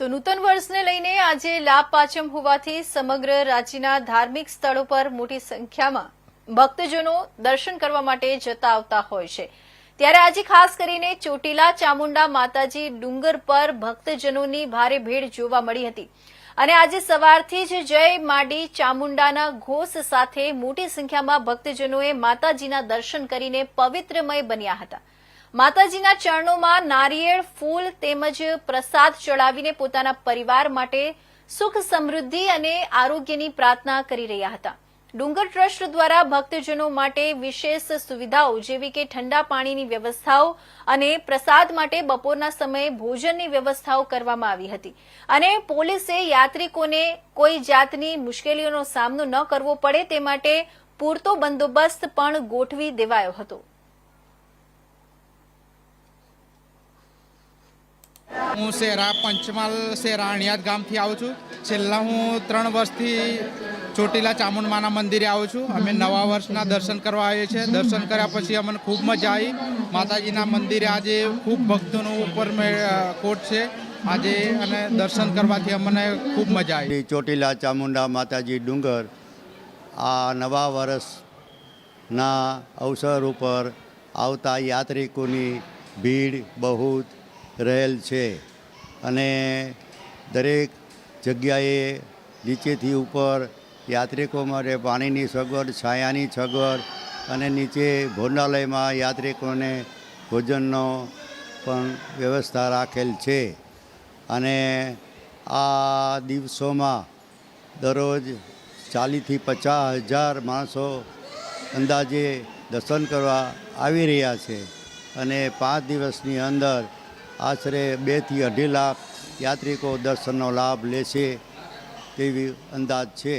તો નૂતન વર્ષને લઈને આજે લાભ પાંચમ હોવાથી સમગ્ર રાજ્યના ધાર્મિક સ્થળો પર મોટી સંખ્યામાં ભક્તજનો દર્શન કરવા માટે જતા આવતા હોય છે. ત્યારે આજે ખાસ કરીને ચોટીલા, ચામુંડા માતાજી ડુંગર પર ભક્તજનોની ભારે ભીડ જોવા મળી હતી. અને આજે સવારથી જ જય માડી ચામુંડાના ઘોષ સાથે મોટી સંખ્યામાં ભક્તજનોએ માતાજીના દર્શન કરીને પવિત્રમય બન્યા હતા. માતાજીના ચરણોમાં નારિયેળ, ફૂલ તેમજ પ્રસાદ ચડાવીને પોતાના પરિવાર માટે સુખ સમૃદ્ધિ અને આરોગ્યની પ્રાર્થના કરી રહ્યા હતા. ડુંગર ટ્રસ્ટ દ્વારા ભક્તજનો માટે વિશેષ સુવિધાઓ જેવી કે ઠંડા પાણીની વ્યવસ્થાઓ અને પ્રસાદ માટે બપોરના સમયે ભોજનની વ્યવસ્થાઓ કરવામાં આવી હતી. અને પોલીસે યાત્રિકોને કોઈ જાતની મુશ્કેલીઓનો સામનો ન કરવો પડે તે માટે પૂરતો બંદોબસ્ત પણ ગોઠવી દેવાયો હતો. હું શેરા પંચમહાલ શેરા અણિયાદ ગામથી આવું છું. છેલ્લા હું ત્રણ વર્ષથી ચોટીલા ચામુંડમાના મંદિરે આવું છું. અમે નવા વર્ષના દર્શન કરવા આવીએ છીએ. દર્શન કર્યા પછી અમને ખૂબ મજા આવી. માતાજીના મંદિરે આજે ખૂબ ભક્તોનું ઉપર કોટ છે. આજે અને દર્શન કરવાથી અમને ખૂબ મજા આવી. ચોટીલા ચામુંડા માતાજી ડુંગર આ નવા વર્ષના અવસર ઉપર આવતા યાત્રિકોની ભીડ બહુ રહેલ છે. અને દરેક જગ્યાએ નીચેથી ઉપર યાત્રિકો માટે પાણીની સગવડ, છાયાની સગવડ અને નીચે ભોજનાલયમાં યાત્રિકોને ભોજનનો પણ વ્યવસ્થા રાખેલ છે. અને આ દિવસોમાં દરરોજ ચાલીસથી પચાસ હજાર માણસો અંદાજે દર્શન કરવા આવી રહ્યા છે. અને પાંચ દિવસની અંદર આશરે બેથી અઢી લાખ યાત્રિકો દર્શનનો લાભ લેશે તેવી અંદાજ છે.